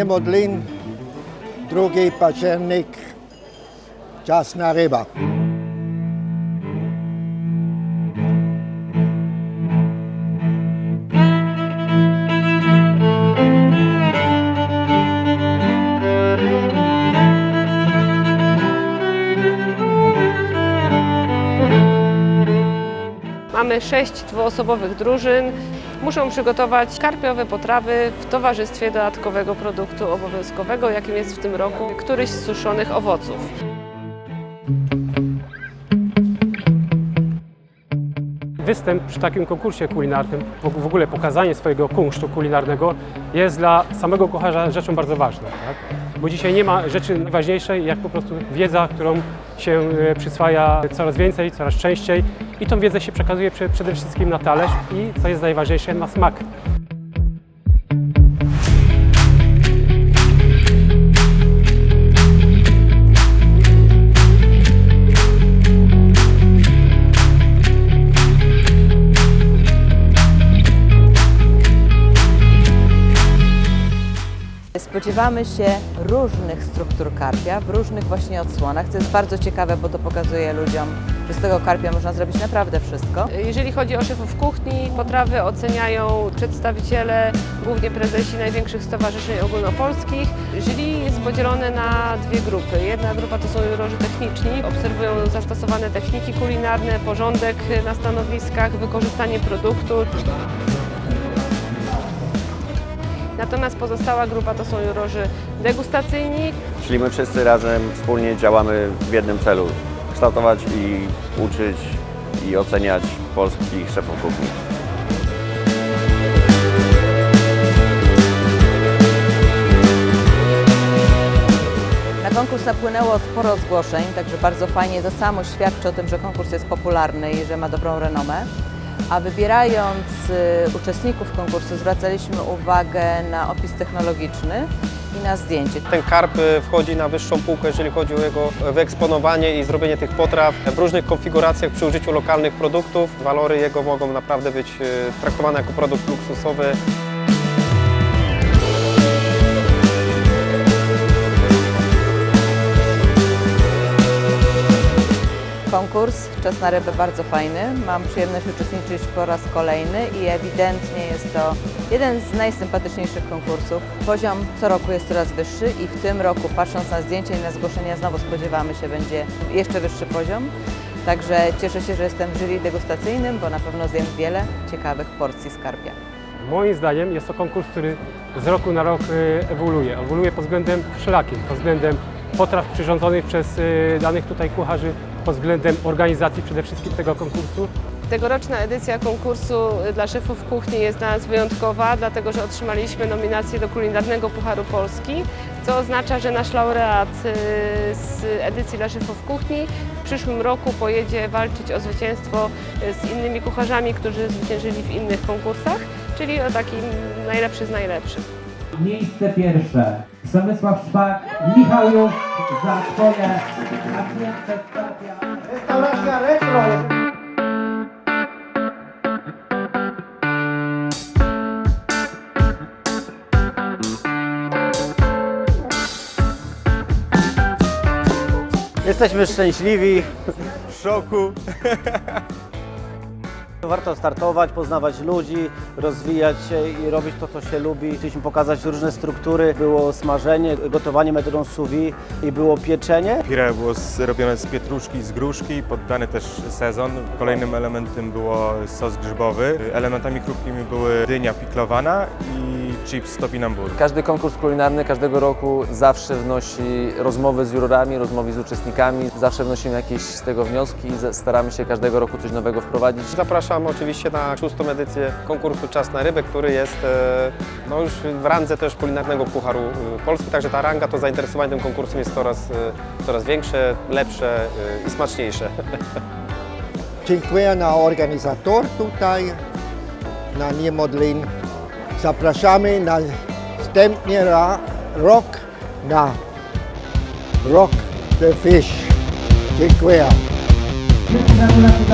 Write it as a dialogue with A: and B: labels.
A: Niemodlin, 2 październik, Ciasna Ryba.
B: Mamy sześć dwuosobowych drużyn. Muszą przygotować karpiowe potrawy w towarzystwie dodatkowego produktu obowiązkowego, jakim jest w tym roku któryś z suszonych owoców.
C: Występ przy takim konkursie kulinarnym, w ogóle pokazanie swojego kunsztu kulinarnego jest dla samego kucharza rzeczą bardzo ważną. Tak? Bo dzisiaj nie ma rzeczy ważniejszej jak po prostu wiedza, którą się e, przyswaja coraz więcej, coraz częściej i tą wiedzę się przekazuje prze- przede wszystkim na talerz i co jest najważniejsze na smak.
D: Spodziewamy się różnych struktur karpia w różnych właśnie odsłonach, co jest bardzo ciekawe, bo to pokazuje ludziom, że z tego karpia można zrobić naprawdę wszystko.
B: Jeżeli chodzi o szefów kuchni, potrawy oceniają przedstawiciele, głównie prezesi największych stowarzyszeń ogólnopolskich. Jury jest podzielone na dwie grupy. Jedna grupa to są jurorzy techniczni, obserwują zastosowane techniki kulinarne, porządek na stanowiskach, wykorzystanie produktu. Natomiast pozostała grupa to są jurorzy degustacyjni,
E: Czyli my wszyscy razem wspólnie działamy w jednym celu. Kształtować i uczyć i oceniać polskich szefów kuchni.
D: Na konkurs napłynęło sporo zgłoszeń, także bardzo fajnie. To samo świadczy o tym, że konkurs jest popularny i że ma dobrą renomę. A wybierając y, uczestników konkursu zwracaliśmy uwagę na opis technologiczny i na zdjęcie.
F: Ten karp y, wchodzi na wyższą półkę, jeżeli chodzi o jego wyeksponowanie i zrobienie tych potraw w różnych konfiguracjach przy użyciu lokalnych produktów. Walory jego mogą naprawdę być y, traktowane jako produkt luksusowy.
D: Konkurs Czas na rybę bardzo fajny. Mam przyjemność uczestniczyć po raz kolejny i ewidentnie jest to jeden z najsympatyczniejszych konkursów. Poziom co roku jest coraz wyższy i w tym roku, patrząc na zdjęcia i na zgłoszenia, znowu spodziewamy się, będzie jeszcze wyższy poziom. Także cieszę się, że jestem w jury degustacyjnym, bo na pewno zjem wiele ciekawych porcji skarpia.
C: Moim zdaniem jest to konkurs, który z roku na rok e, ewoluuje. Ewoluuje pod względem wszelakim, pod względem potraw przyrządzonych przez e, danych tutaj kucharzy, pod względem organizacji przede wszystkim tego konkursu.
B: Tegoroczna edycja konkursu dla szefów kuchni jest dla nas wyjątkowa, dlatego że otrzymaliśmy nominację do Kulinarnego Pucharu Polski, co oznacza, że nasz laureat y, z edycji dla szefów kuchni w przyszłym roku pojedzie walczyć o zwycięstwo y, z innymi kucharzami, którzy zwyciężyli w innych konkursach, czyli o takim najlepszy z najlepszych.
G: Miejsce pierwsze. Przemysław Szpak, Michał Już za napięte skarpia.
A: Restauracja Retro.
H: Jesteśmy szczęśliwi, w szoku. Warto startować, poznawać ludzi, rozwijać się i robić to, co się lubi. Chcieliśmy pokazać różne struktury. Było smażenie, gotowanie metodą sous vide i było pieczenie.
I: Pire było zrobione z pietruszki, z gruszki, poddany też sezon. Kolejnym elementem było sos grzybowy. Elementami krótkimi były dynia piklowana i chips topinambur.
J: Każdy konkurs kulinarny każdego roku zawsze wnosi rozmowy z jurorami, rozmowy z uczestnikami. Zawsze wnosimy jakieś z tego wnioski i staramy się każdego roku coś nowego wprowadzić.
F: Zapraszam oczywiście na szóstą edycję konkursu Czas na rybę, który jest e, no już w randze też kulinarnego Pucharu e, Polski, także ta ranga, to zainteresowanie tym konkursem jest coraz, e, coraz większe, lepsze i smaczniejsze.
A: Dziękuję na organizator tutaj, na Niemodlin. Zapraszamy na następny rok na Rock the Fish. Dziękuję.
G: Gratulacje